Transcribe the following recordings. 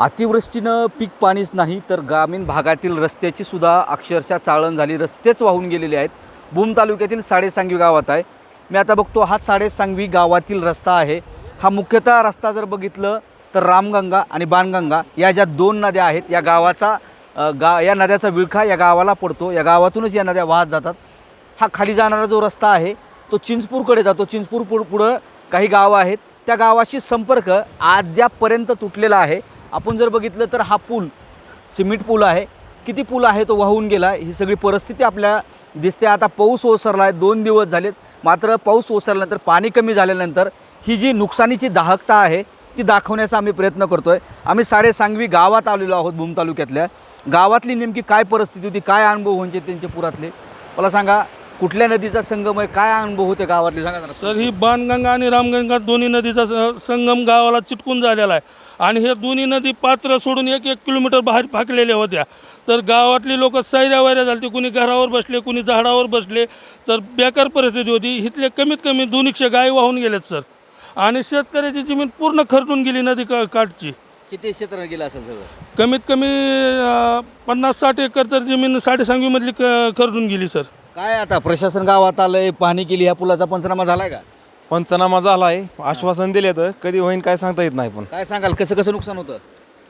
अतिवृष्टीनं पीक पाणीच नाही तर ग्रामीण भागातील रस्त्याची सुद्धा अक्षरशः चाळण झाली. रस्तेच वाहून गेलेले आहेत. भूम तालुक्यातील साडेसांगवी गावात आहे. मी आता बघतो हा साडेसांगवी गावातील रस्ता आहे. हा मुख्यतः रस्ता जर बघितलं तर रामगंगा आणि बाणगंगा या ज्या दोन नद्या आहेत या गावाचा गा या नद्याचा विळखा या गावाला पडतो. या गावातूनच या नद्या वाहत जातात. हा खाली जाणारा जो रस्ता आहे तो चिंचपूरकडे जातो. चिंचपूर पुढं काही गावं आहेत. त्या गावाशी संपर्क अद्यापपर्यंत तुटलेला आहे. आपण जर बघितलं तर हा पूल सिमेंट पूल आहे. किती पूल आहे तो वाहून गेला ही सगळी परिस्थिती आपल्या दिसते. आता पाऊस ओसरला आहे दोन दिवस झालेत. मात्र पाऊस ओसरल्यानंतर पाणी कमी झाल्यानंतर ही जी नुकसानीची दाहकता आहे ती दाखवण्याचा आम्ही प्रयत्न करतो आहे आम्ही साडेसांगवी गावात आलेलो आहोत भूम तालुक्यातल्या. गावातली नेमकी काय परिस्थिती होती काय अनुभव होऊनचे त्यांचे पुरातले? मला सांगा कुठल्या नदीचा संगम आहे? काय अनुभव होते गावातले? सांगा जरा. सर ही बाणगंगा आणि रामगंगा दोन्ही नदीचा स- संगम गावाला चिटकून झालेला आहे. आणि हे दोन्ही नदी पात्र सोडून एक एक किलोमीटर बाहेर फाकलेल्या होत्या. तर गावातली लोक सैऱ्या वैऱ्या झाली. कुणी घरावर बसले कुणी झाडावर बसले तर बेकार परिस्थिती होती. इथले कमीत कमी दोनशे गाय वाहून गेलेत सर. आणि शेतकऱ्याची जमीन पूर्ण खरडून गेली नदी का काठची. किती क्षेत्र गेलं असेल सगळं? कमीत कमी पन्नास साठ एकर तर जमीन साडेसांगवीमधली क खरडून गेली सर. काय आता? प्रशासन गावात आलंय पाहणी केली ह्या पुलाचा पंचनामा झालाय का? पंचनामा झाला आहे आश्वासन दिले तर कधी होईन काय सांगता येत नाही पण. काय सांगाल? कसं कसं नुकसान होतं?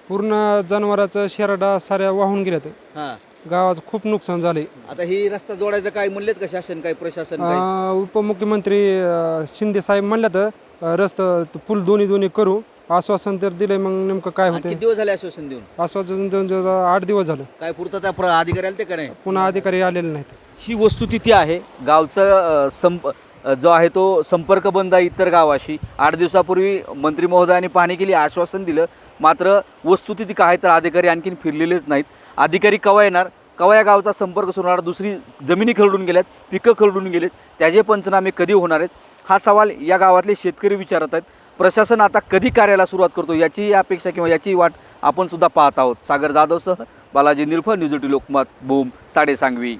पूर्ण जनावराचं शेरडा साऱ्या वाहून गेल्यात. हां. गावाचं खूप नुकसान झाले आता ही रस्ता जोडायचं काय म्हणलेत का शासन काय प्रशासन काय? उपमुख्यमंत्री अं, शिंदे साहेब म्हणलं तर रस्ता पूल दोन्ही दोन्ही करू. आश्वासन तर दिले मग नेमकं काय आणि होते किती दिवस झाले आश्वासन देऊन? आश्वासन देऊन आठ दिवस झालं. काय पुरतं त्या प्र- अधिकारी आले ते का नाही? पुन्हा अधिकारी आलेले नाहीत. ही वस्तुस्थिती आहे. गावचं संप जो आहे तो संपर्क बंद आहे इतर गावाशी. आठ दिवसापूर्वी मंत्री महोदयांनी पाहणी केली आश्वासन दिलं. मात्र वस्तुस्थिती काय तर अधिकारी आणखीन फिरलेलेच नाहीत. अधिकारी कवा येणार? कवा या गावचा संपर्क सुरणार दुसरी जमिनी खरडून गेल्यात पिकं खरडून गेलेत त्याचे पंचनामे कधी होणार आहेत? हा सवाल या गावातले शेतकरी विचारत आहेत. प्रशासन आता कधी कार्याला सुरुवात करतो याची अपेक्षा किंवा याची वाट आपण सुद्धा पाहत आहोत. सागर जाधवसह बालाजी निरफळ न्यूज एटी लोकमत साडे साडेसांगवी